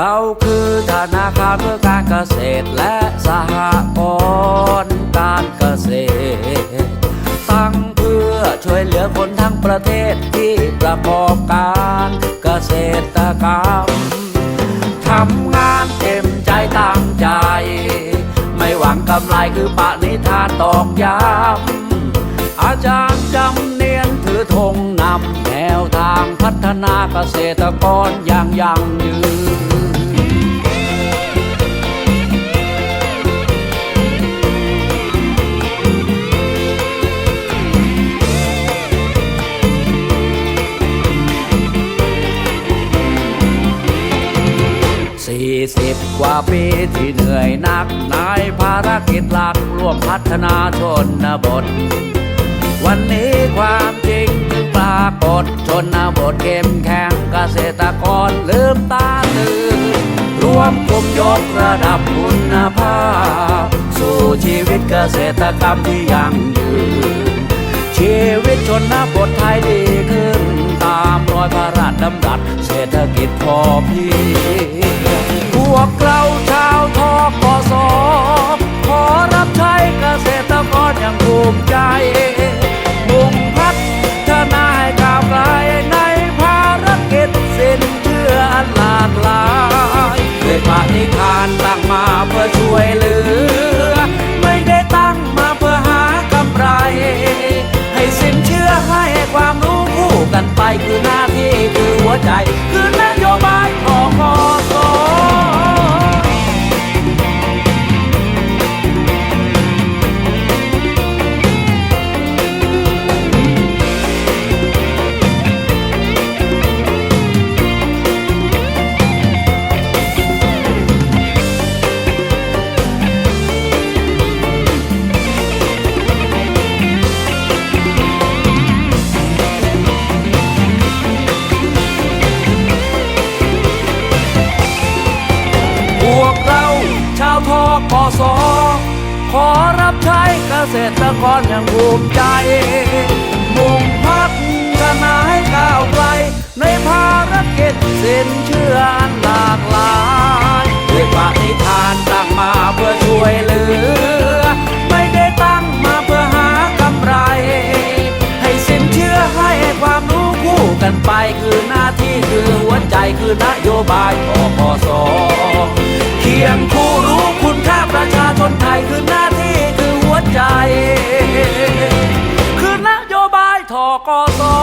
เราคือธนาคารเพื่อการเกษตรและสหกรณ์การเกษตร ตั้งเพื่อช่วยเหลือคนทั้งประเทศที่ประกอบการเกษตรกรรมทำงานเต็มใจตั้งใจ ไม่หวังกำไรคือปณิธานตอกย้ำอาจารย์จำเนียนถือธงนำแนวทางพัฒนาเกษตรกรอย่างยั่งยืน สี่สิบกว่าปีที่เหนื่อยหนักในภารกิจหลักร่วมพัฒนาชนบท วันนี้ความจริงจึงปรากฏชนบทเข้มแข็งเกษตรกรลืมตาตื่นรวมกลุ่มยกระดับคุณภาพ สู่ชีวิตเกษตรกรรมที่ยั่งยืนชีวิตชนบทไทยดีขึ้น เพื่อช่วยเหลือ กสขอรับใช้เกษตรกรอย่างภูมิใจ มุ่งพัฒนาให้ก้าวไกล ในภารกิจสินเชื่ออันหลากหลายด้วยปฏิทานตั้งมาเพื่อช่วยเหลือ ไม่ได้ตั้งมาเพื่อหากำไร ให้สินเชื่อให้ความรู้คู่กันไป คือหน้าที่คือหัวใจคือนโยบายอพส กส